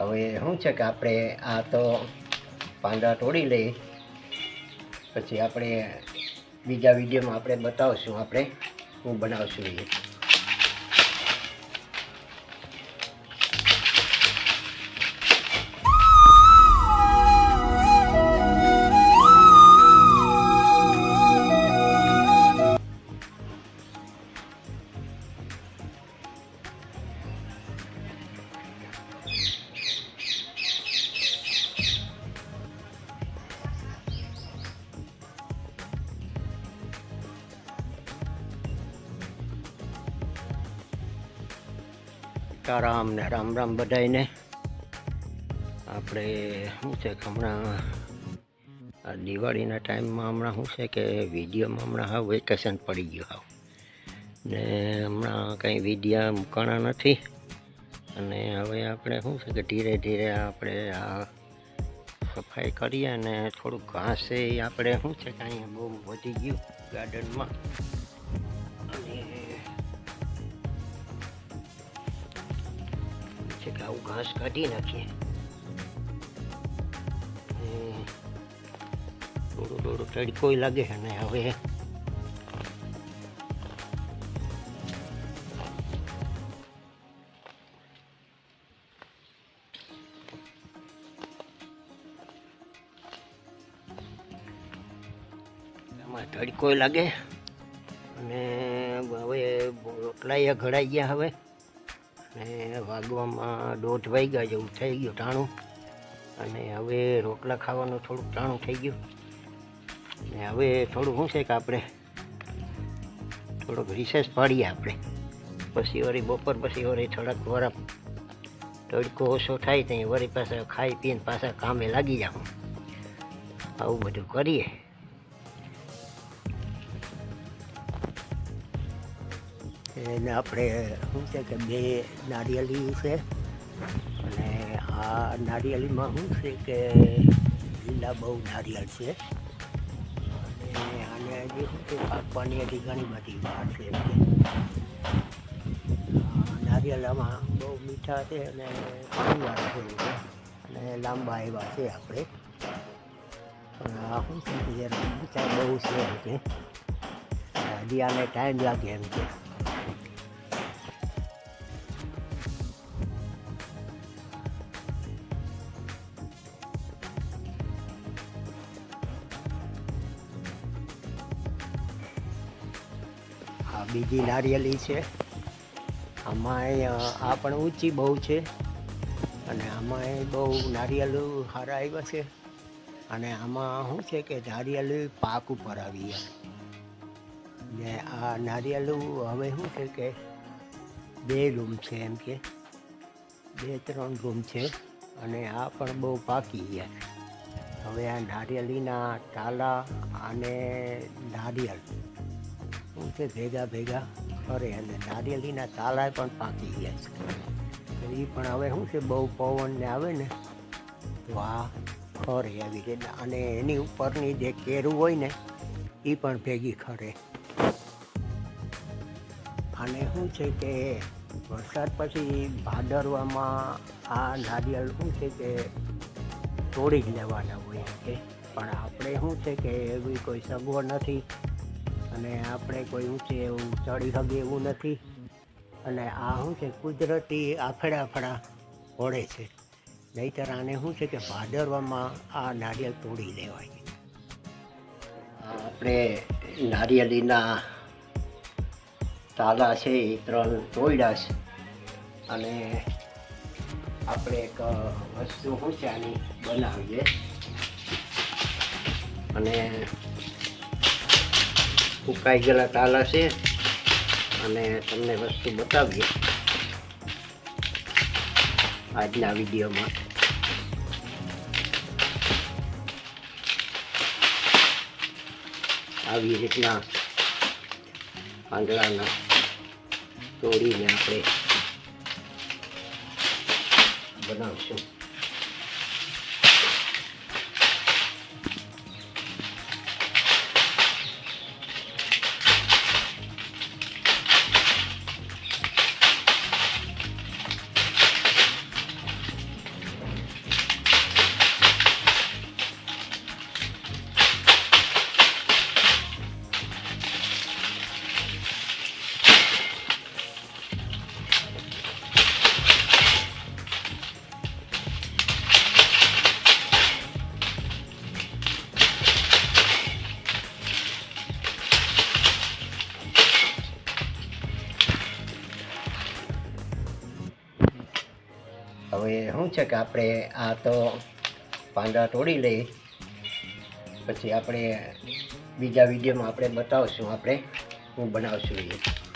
હવે શું છે કે આપણે આ તો પાંદડા તોડી લઈ, પછી આપણે બીજા વિડીયોમાં આપણે બતાવશું, આપણે હું બનાવશું એ. સીતારામ ને રામ રામ બધાઈને આપણે શું છે કે હમણાં દિવાળીના ટાઈમમાં હમણાં શું છે કે વિડીયોમાં હમણાં હા વેકેશન પડી ગયું હાવ. ને હમણાં કંઈ વિડીયા મૂકાણા નથી. અને હવે આપણે શું છે કે ધીરે ધીરે આપણે આ સફાઈ કરીએ અને થોડુંક ઘાસ એ આપણે શું છે કે અહીંયા બહુ વધી ગયું ગાર્ડનમાં. છે કે આવું ઘાસ કાઢી નાખીએ. થોડું થોડું તડકોય લાગે અને હવે. એમાં તડકોય લાગે. અને હવે રોટલાએ ઘડાઈ ગયા હવે. અને વાગવામાં દોઢ વાગ્યા જેવું થઈ ગયું ટાણું. અને હવે રોટલા ખાવાનું થોડુંક ટાણું થઈ ગયું. ને હવે થોડું શું છે કે આપણે થોડોક રિસેસ પાડીએ આપણે. પછી વળી બપોર પછી વળી થોડાક વરા તડકો ઓછો થાય ત્યાં વળી પાછા ખાઈ પીને પાછા કામે લાગી જાઉં. આવું બધું કરીએ. એને આપણે શું છે કે બે નારિયેલી છે. અને આ નારિયેલીમાં શું છે કે લીલા બહુ નારિયેળ છે. અને આને હજી શું છે પાકવાની હજી ઘણી બધી વાર છે. આ નારિયેળામાં બહુ મીઠા છે અને પાણીવાળા છે. અને લાંબા એવા છે આપણે. આ શું છે કે બહુ છે એમ કે. હજી આને ટાઈમ લાગે એમ કે. બીજી નારિયેલી છે. આમાં આ પણ ઊંચી બહુ છે અને આમાં બહુ નારિયેલું સારા આવ્યા છે. અને આમાં શું છે કે નારિયેલું પાક ઉપર આવી ને આ નારિયેલું હવે શું છે કે બે રૂમ છે એમ કે. બે ત્રણ રૂમ છે અને આ પણ બહુ પાકી ગયા. હવે આ નારિયેલીના ટાલા અને નારિયેળ છે ભેગા ભેગા ફરે અને નારિયેળીના તાલા પણ પાકી ગયા છે. એ પણ હવે શું છે, બહુ પવનને આવે ને તો આ ખરે આવી રીતે. અને એની ઉપરની જે કેરું હોય ને એ પણ ભેગી ખરે અને શું છે કે વરસાદ પછી ભાદરવામાં આ નારિયેળ શું છે કે તોડી જ લેવાના હોય કે. પણ આપણે શું છે કે એવી કોઈ સગવડ નથી. અને આપણે કોઈ ઊંચે એવું ચડી શકે એવું નથી. અને આ શું છે, કુદરતી આફડા આફડા પડે છે. નહીતર આને શું છે કે ભાદરવામાં આ નારિયેળ તોડી લેવાય આપણે નારિયેળીના તાલા છે એ ત્રણ તોડ્યા છે. અને આપણે એક વસ્તુ શું છે આની બનાવીએ? અને ફૂંકાઈ ગયેલા તાલા છે. અને તમને વસ્તુ બતાવીએ. આજના વિડીયોમાં. આવી રીતના આંગળાના તોડીને આપણે બનાવશું. હવે શું છે કે આપણે આ તો પાંદડા તોડી લઈ, પછી આપણે બીજા વિડીયોમાં આપણે બતાવશું, આપણે હું બનાવશું એ.